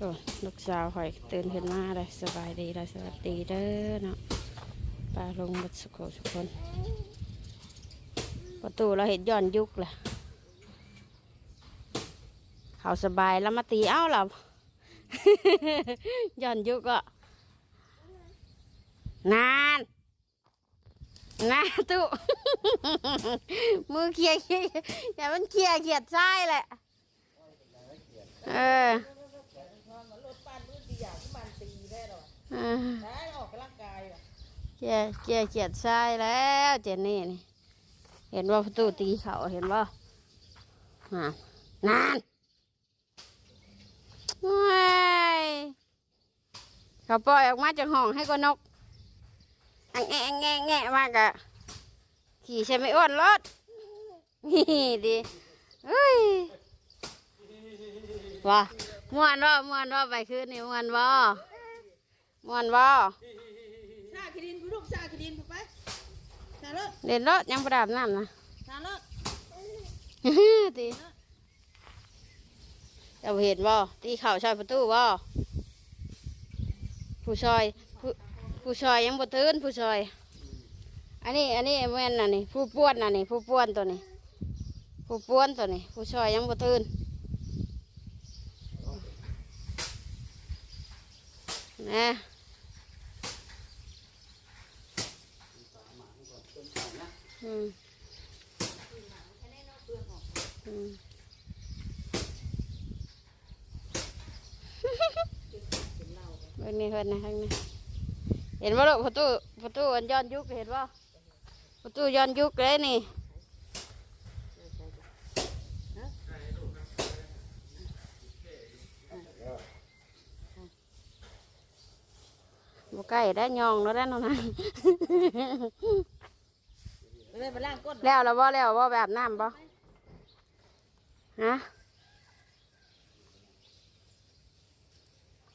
โอ้ลูกสาวข่อยตื่นขึ้นมาเลยสบายดีเลยสวัสดีเด้อเนาะปลาลงบัดสุขสุขคน ประตูเราเห็นย้อนยุคแหละเขาสบายแล้วมาตีเอ้าเหราย้อนยุคก็นานนาตุมือเคลียร์เคลียร์อย่ามันเคลียร์เขียดไส้แหละเออ รถปั้นมือตีอย่างที่มันตีได้หร อเออได้ออกกำลังกายอะเคลียร์เคลียเขียดไส้แล้วเจนนี่นี่ เห็นว่าประตูตีเขาเห็นว่าอ่านานว้ายเขาปล่อยออกมาจากห้องให้ก็นกอังแงะแงะแงะมากอะขี่ใช่ไหมอ้วนรถนี่ดีเฮ้ยว่าม่วนว่าม่วนว่าไปคืนนี่ม่วนว่า ม่วนว่าซาคิดินผู้ลูกซาคิดินถูกไหมซาเลิกเล่นรถยังประดับน้ำนะซาเลิกตีเจะเห็นบ่ตีเข่าชอยประตูบ่ผู้ชอยผู้ผู้ชอยยังบ่ตื่นผู้ชอย อันนี้อันนี้แม่นน่ะนี่ผู้ป้วนน่ะนี่ผู้ป้วนตัวนี้ ผู้ป้วนตัวนี้ ผู้ชอยยังบ่ตื่นนะ อืมอืมเบิ่งนี่เพิ่นนะข้างนี้เห็นว่าลูกประตูประตูอันย้อนยุคเห็นว่าประตูย้อนยุคเลยนี่บ่ใกล้ได้ยองแล้วได้นองนะ เลยมาล่างก้นแล้วแล้วบ่แล้วบ่แบบน้ำบ่ฮะ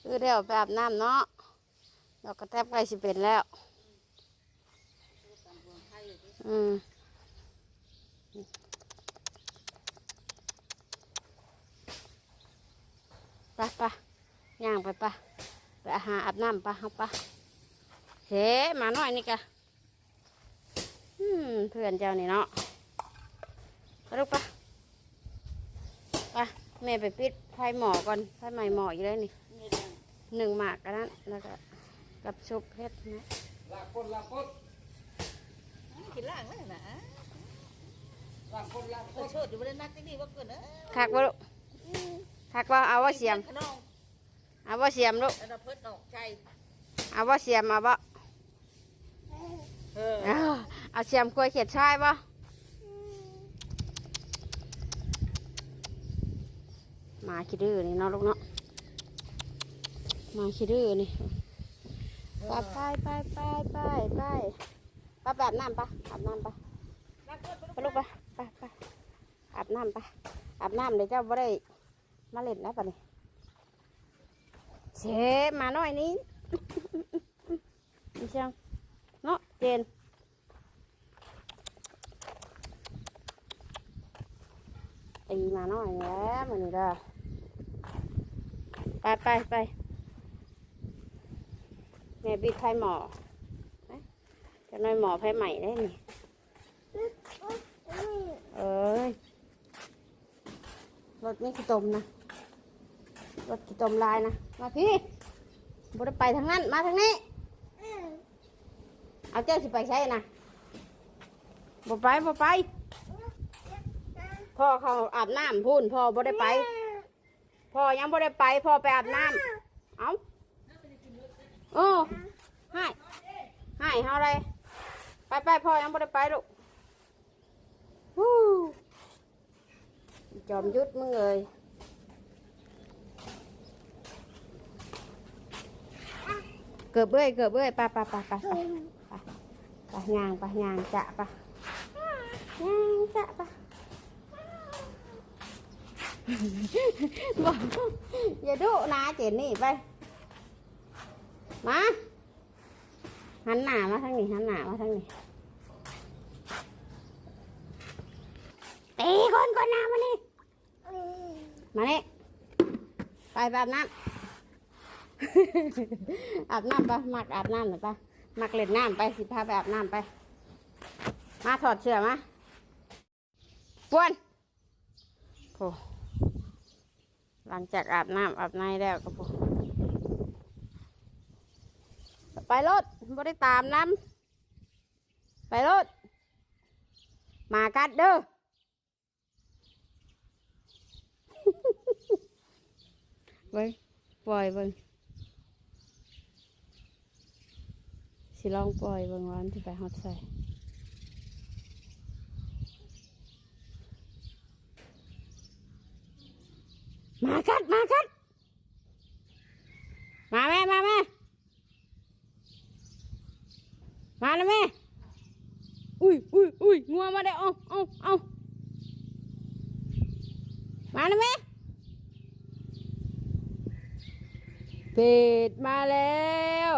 คือแล้วแบบน้ำเนาะเราก็แทบใกล้สิเป็นแล้ว อืมไปไปย่างไปไปไปหาอาบน้ำไปเอาไปเฮ้มาหน่อยนี่กะ เพื่อนเจ้านี่เนาะไปลูกไปไปแม่ไปปิดไฟหมอก่อนไฟใหม่หมออยู่เลยนี่หนึ่งหมากกันนั้นแล้วก็กับซุปเพชรนะลากคนลากคนกินล่างนั่นนะลากคนลากคเออนโชดอยู่บนนักที่นี่ว่าเกินเออคักบ่ลูกคักว่าเอาว่าเสียมขนมเอาว่าเสียมลูกอันนั้นเพิ่นออกใจเอาว่าเสียมเอาบ่ เออเอาเอาเสียมกล้วยเขียดชายบ่หมาขี้ดื้อนี่เนาะลูกเนาะหมาขี้ดื้อนี่ไปไปไปไปไปไปไปแบบน้ำปะอาบน้ำปะล่างก้นไปลูกไปไปไปอาบน้ำไปอาบน้ำเดี๋ยวเจ้าบ่ได้มาเล่นแล้วปะนี่เชฟมาหน่อยนี้นี่ช่าง เจนตีมาหน่อยแล้วมันนี่เด้อไปไปไปแม่บิดไฟหมอจะน้อยหมอไฟใหม่ได้นี่เอ้ยรถนี่ขี้ตมนะรถขี้ตมลายนะ มาพี่บุได้ไปทางนั้น มาทางนี้ เอาเจ้าสิไปใช่นะบ่ไปบ่ไป พ่อเขาอาบน้ำพูนพ่อบ่ได้ไป พ่อยังบ่ได้ไป พ่อไปอาบน้ำเอาโอ้ให้ให้เฮาอะไรไปไปพ่อยังบ่ได้ไปลูกฮู้จอมยุดมึงเอ้ยเกือบเบ้ยเกือบเบ้ยไปไปไปไปไปไปไปย่างไปย่างจะไปย่างจะไปบอกอย่าดุนะเจนนี่ไป มาหันหน้ามาทางนี้หันหน้ามาทางนี้ตีคนก่อนหน้ามานี่มานี่ไปแบบนั้นอาบน้ำปะมักอาบน้ำหน่อยปะ มักเล่นน้ำไปสิพาไปอาบน้ำไป มาถอดเสื้อมาปวนโอ้หลังจากอาบน้ำอาบในแล้วก็พอไปรถบ่ได้ตามน้ำไปรถมากัดเด้อเบิ้งปล่อยเบิ้ง สิลองปล่อยเบิ้งวามันที่ไปฮอดใส่มากัดมากัดมาแม่มาแม่มาแล้วแม่อุ้ยอุ้ยอุ้ยงัวมาได้เอาเอาเอามาแล้วแม่เป็ดมาแล้ว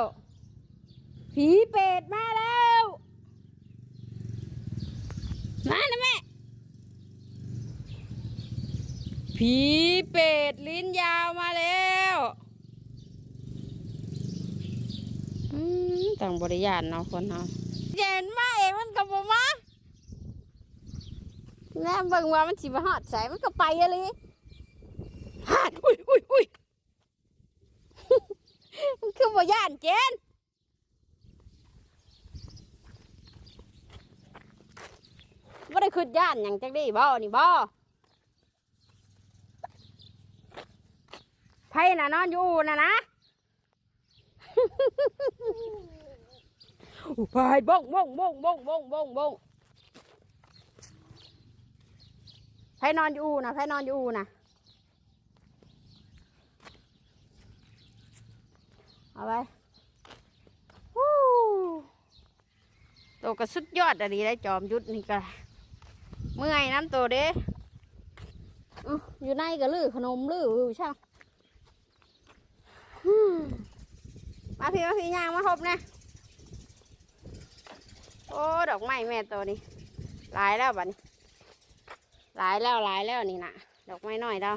ผีเป็ดมาแล้ว มานะแม่ ผีเป็ดลิ้นยาวมาแล้วอืมต่างบริยานเนาะคนเนาะเย็นมาเองมันกับผมมาแม่เบิ่งว่ามันสิมาหอดใส่มันก็ไปอะเลยฮาดอุ้ยอุ้ยอุ้ยมันคือบ่ย่านเจน บ่ได้คืดย่านหยังจักดีบ่นี่บ่ไผน่ะนอนอยู่น่ะนะ ไปบ้งบ้งบ้งบ้งบ้งบ้งบ้งไผนอนอยู่น่ะไผนอนอยู่น่ะเอาไปตัวก็สุดยอดอะดีได้จอมยุทธนี่ก็ เมื่อยน้ำตัวเด้อื้ออยู่ในก็ลือขนมลืออยู่ช่างฮึ่มมาพี่มาพี่ย่างมาครบนะโอ้ดอกไม้แม่ตัวนี้หลายแล้วบัดนี้หลายแล้วหลายแล้วนี่นะดอกไม้น้อยแล้ว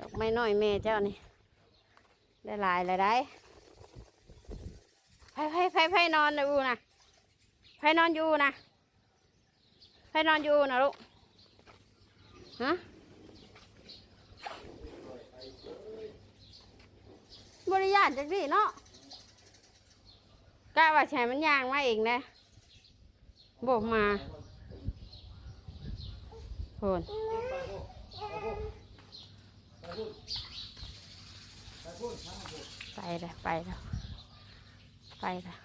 ดอกไม้น้อยแม่เจ้านี่ได้หลายเลยได้ไผไผไผไผนอนอยู่นะ ไผนอนอยู่นะไผนอนอยู่นะลูกฮะบริยานจังสิเนาะกะว่าใช้มันยางมาเองนะบอกมาโหนไปแล้วไปแล้วไปแล้ว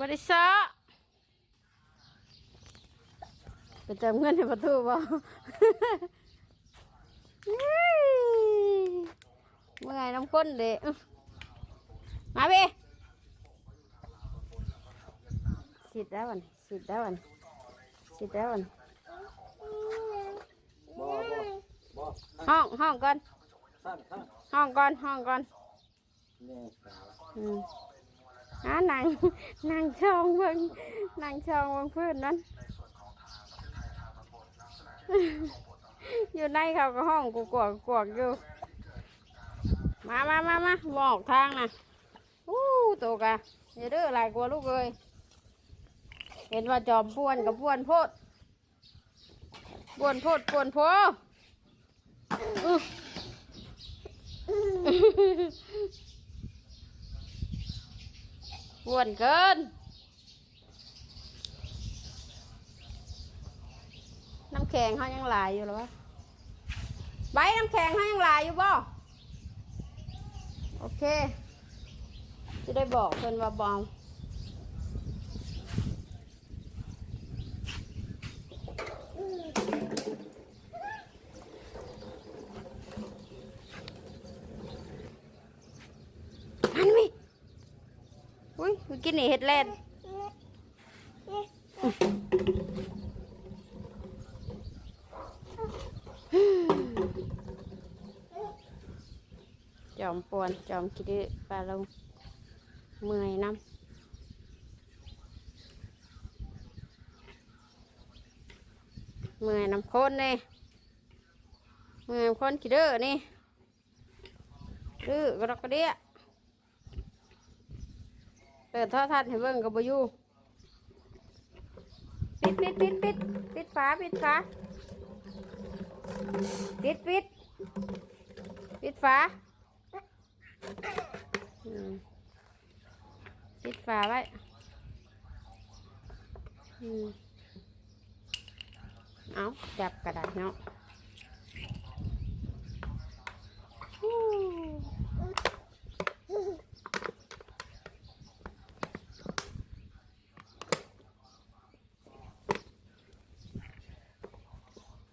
บริษัทไปเติมเงินในประตูบ่เมื่อยน้ำข้นเด้อื้อมาพี่สิดแล้ววันสิดแล้ววันสิดแล้ววันบ่บ่บ่ห้องห้องก่อนข้างข้างห้องก่อนห้องก่อนนี่ อืมอ่านางนางชองเบิ่งนางชองเบิ่งพื้นนั้น อยู่ในเขาก็ห้องกูกวกกวกอยู่ มามามามาบอกทางนะอู้ตัวกะอย่าดื้อหลายกลัวลูกเลย เห็นว่าจอมป้วนกับป้วนโพดป้วนโพดป้วนโพ อ้วนเกิน น้ำแข็งเขายังหลายอยู่หรอวะใบน้ำแข็งเขายังหลายอยู่บ่โอเคจะได้บอกเพิ่นว่าบองอันนี้อุ้ยเมื่อ กี้นี่เห็ดแลนจอมปวนจอมคิดปลาลงเมื่อยน้ำเมื่อยน้ำข้นนี่เมื่อยน้ำข้นขี้เด้อนี่ดื้อกระดอกกระเดีย ปิดโท่อทัศน์ให้เบิ่งกับบอยู่ปิดปิดปิดปิดปิดฝาปิดฝาปิดปิดปิดฝาอืมปิดฝาไว้อืมเอาจับกระดาษเนาะ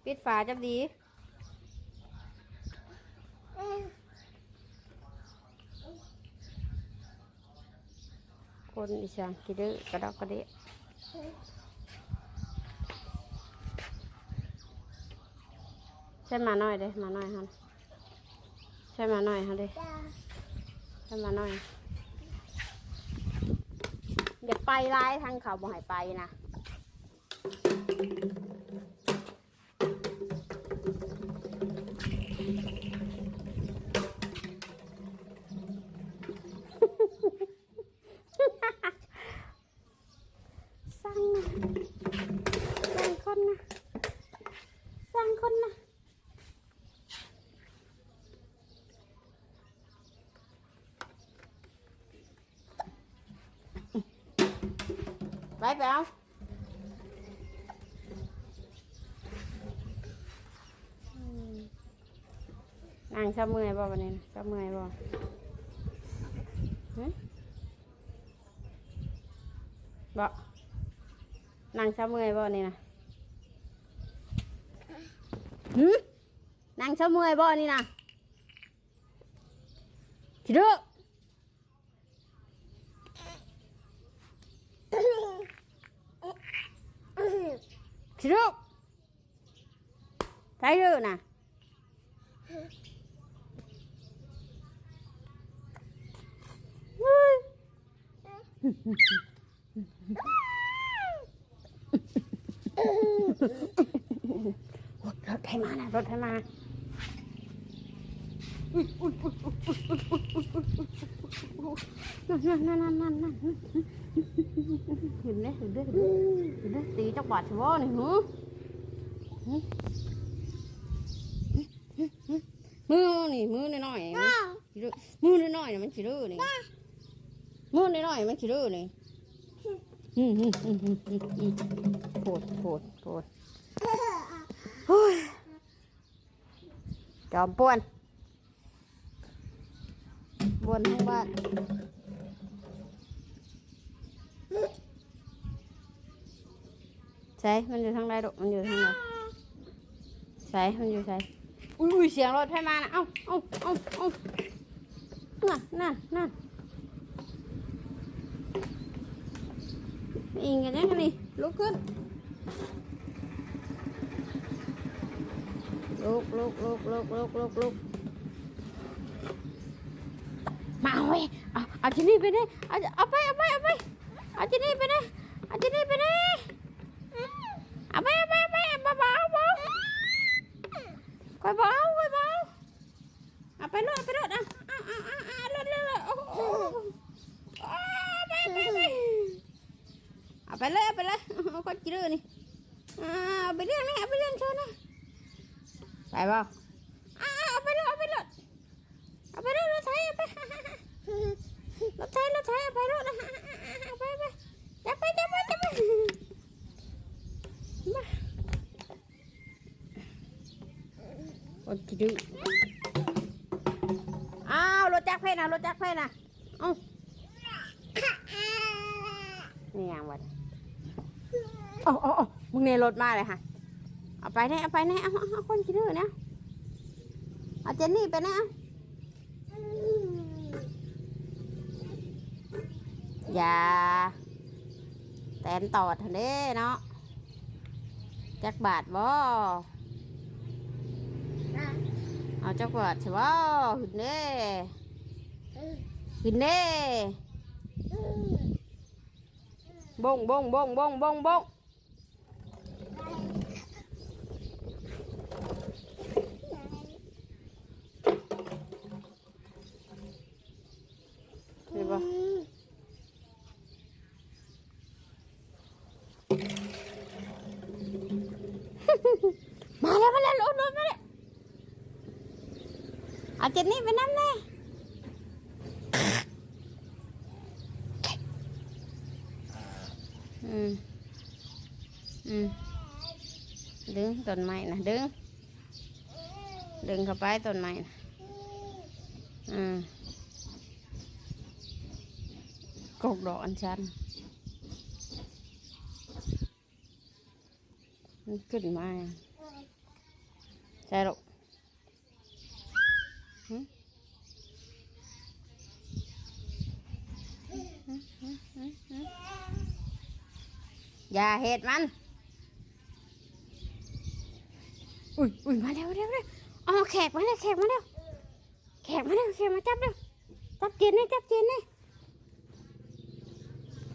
ปิด ฝาจับดีคนอีสานกินดื้อกระดอกกระเดะใช่มาหน้อยเด้มาหน้อยฮันใช่มาหน้อยฮันเด้ใช่มาหน้อยอย่าไปร้ายทางเขาบ่ให้ไปนะ ไปไปเอาอืมนั่งชอบเมื่อยบ่วันนี้นะชอบ เมื่อยบ่หึบ่นั่งชอบเมื่อยบ่นี่นะหึ นั่งชอบเมื่อยบ่นี่นะคิดดูคิดดูใช่ดูนะเฮ้ยรถให้มานะรถให้มานั่นนั่นนั่นนั่นนั่นเห็นไหมเห็นไหมเห็นไหมเห็นไหมตีจักบาทเฉพาะนี่หือมือนี่มือน้อยๆมือน้อยๆมันขี้ดื้อนี่มือน้อยๆมันขี้ดื้อนี่อืมอืมอืมอืมอืมอืมโผดโผดโผดโอ้ยจอมป่วน บวนทั้งบ้านใช่มันอยู่ทางใดดอกมันอยู่ทางไหนใช่มันอยู่ใช่อุ้ยอุ้ยเสียงรถไฟมานะเอ้าเอ้าเอ้าเอ้านั่นนั่นนั่นอิงกันยังไงนี่ลุกขึ้นลุกลุกลุกลุกลุกลุกลุก มาเอาไปเอาเอาที่นี่ไปเลยเอาเอาไปเอาไปเอาไปเอาที่นี่ไปเลยเอาที่นี่ไปเลยเอาไปเอาไปเอาไปเบาเบาเบาค่อยเบาค่อยเบาเอาไปเลยเอาไปเลยอะอาเอาเอาเอาเลยเลยเลยโอ้โหเอาไปไปไปเอาไปเลยเอาไปเลยเอาคนจีดื้อนี่เอาไปเรื่องนะเอาไปเรื่องชนะไปบ่อ้าเอาไปเลยเอาไปเลยเอาไปเลยรถไถเอาไป รถไถรถไถเอาไปรถนะไปไปจับไปจับไปจับไปมาโอ้ยดื้ออ้าวรถจักรเพนนะรถจักรเพนนะเอ้านี่ยังวะโอ้โอ้โอ้มึงเนี่ยรถมาเลยค่ะเอาไปแน่เอาไปแน่เอาเอาคนคิดดื้อเนี่ยเอาเจนนี่ไปแน่เอา ย่าแตนตอดทันเด้เนาะจักบาทบ่เอาจักบาทใช่บ่ขึ้นเด้ขึ้นเด้บงบงบงบงบงบง มาแล้วมาแล้วรถรถมาแล้วเอาเจ็ดนี่ไปน้ำแน่อืมอืมดึงต้นไม้นะดึง ดึงเข้าไปต้นไม้นะอืมกกดอกอัญชัน มันขึ้นมาใช่หรอกหึหึหึหึหึอย่าเห็ดมัน อุ้ยอุ้ยมาเร็วเร็วเร็วอ๋อแขกมาแล้วแขกมาแล้วแขกมาแล้วแขกมาจับเร็วจับเจนนี่จับเจนนี่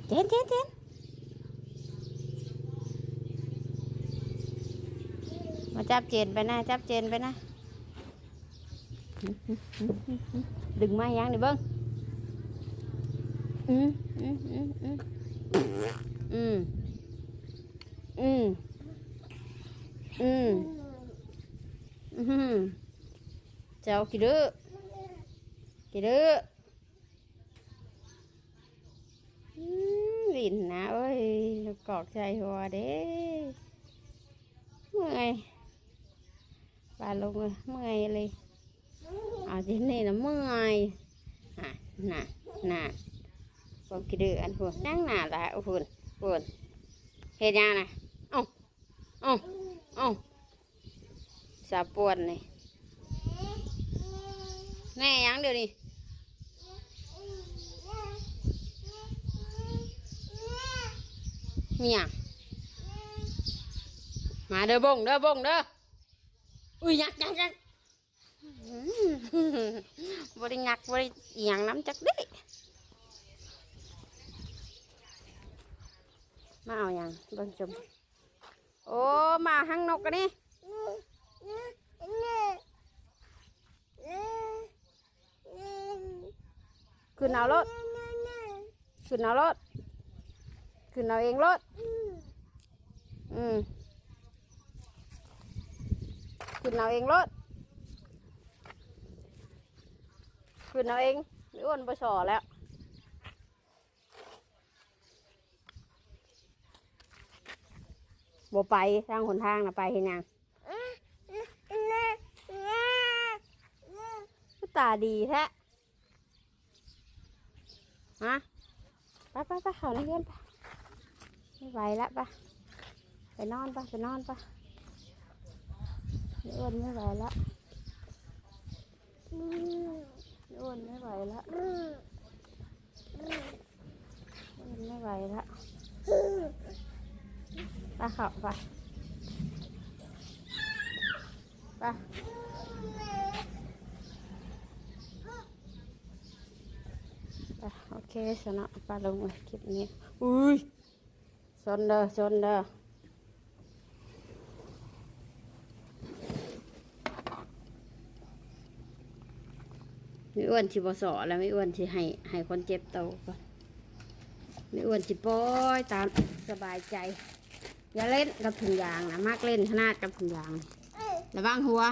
เจนเจนเจน มาจับเจนไปนะจับเจนไปนะดึงมายังดิเบิ้งอืมอืมอืมอืมอืมอืมอืมอืมเจ้ากี่ดื้อกี่ดื้อลินนะเอ้ยลูกกอกใจหัวเด้เมื่อย ปลาลงเลยเมื่อยเลยเอาที่นี่นะเมื่อยน่ะน่ะน่ะความกี่ดื้ออันพูนนั่งหนาละโอ้พูนพูนเฮ็ดยังนะเอ้าเอ้าเอ้าสาปวนนี่แน่ยังเดี๋ยวนี้เมียมาเด้อบงเด้อบงเด้อ อุ้ยยักยักยักบริงักบริอหยางน้ำจักดิมาเอาอย่างเบิ่งชมโอ้มาหังนกกันนี่ขึ้นเอารถขึ้นเอารถขึ้นเอาเองรถอืม ขึ้นเอาเองรถขึ้นเอาเองไม่อ้วนไปสอแล้วบ่ไปทางหนทางนะไปเห็นยังตาดีแท้ฮะไปไปไปเขาในเรือนไปไม่ไหวและไปไปนอนไปไปนอนไป อ้วนไม่ไหวละอ้วนไม่ไหวละอ้วนไม่ไหวละไปเขาไปไปโอเคสนะปลาลงเลยคลิปนี้อุ้ยซนเด้อซนเด้อ อ้วนชิบสอแล้วไม่อ้วนชิให้ให้คนเจ็บโตก่อนไม่อ้วนชิปล่อยตามสบายใจ อย่าเล่นกับถุงยางนะมากเล่นขนาดกับถุงยางระวังหัว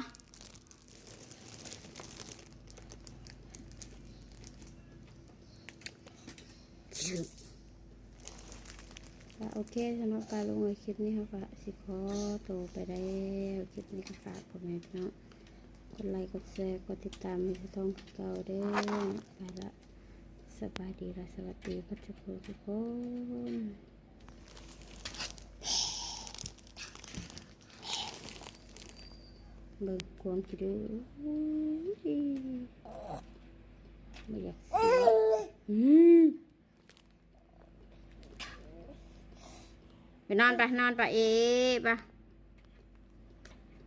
โอเคสำหรับการลงในคลิปนี้ค่ะก็สิขอตัวไปได้คลิปนี้ก็ฝากผมให้พี่น้อง กดไลค์กดแชร์กดติดตามให้สต้องเก่าเด้อไปละสบายดีละสวัสดีพัชภูทุกคนเบิ่งความคิดดูไม่อยากเสียอืมไปนอนไปนอนไปเอ๊ะไป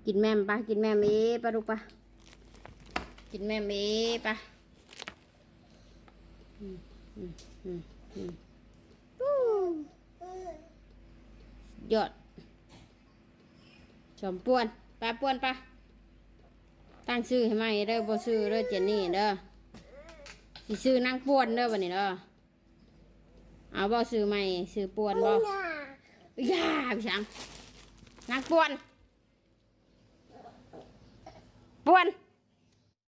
กินแม่มปะกินแม่มเอ๊ะปะลูกปะ กินแม่เอ๊ะปะอืมอืมอืมอืมอู้ยอดชมป่วนปลาป่วนปะตั้งชื่อให้ไหมเด้อบ่ชื่อเด้อเจนนี่เด้อสิชื่อนางป่วนเด้อบัดนี้เด้อเอาบ่ชื่อใหม่ชื่อป่วนบ่ย่าพี่ช้างนักปวนปวน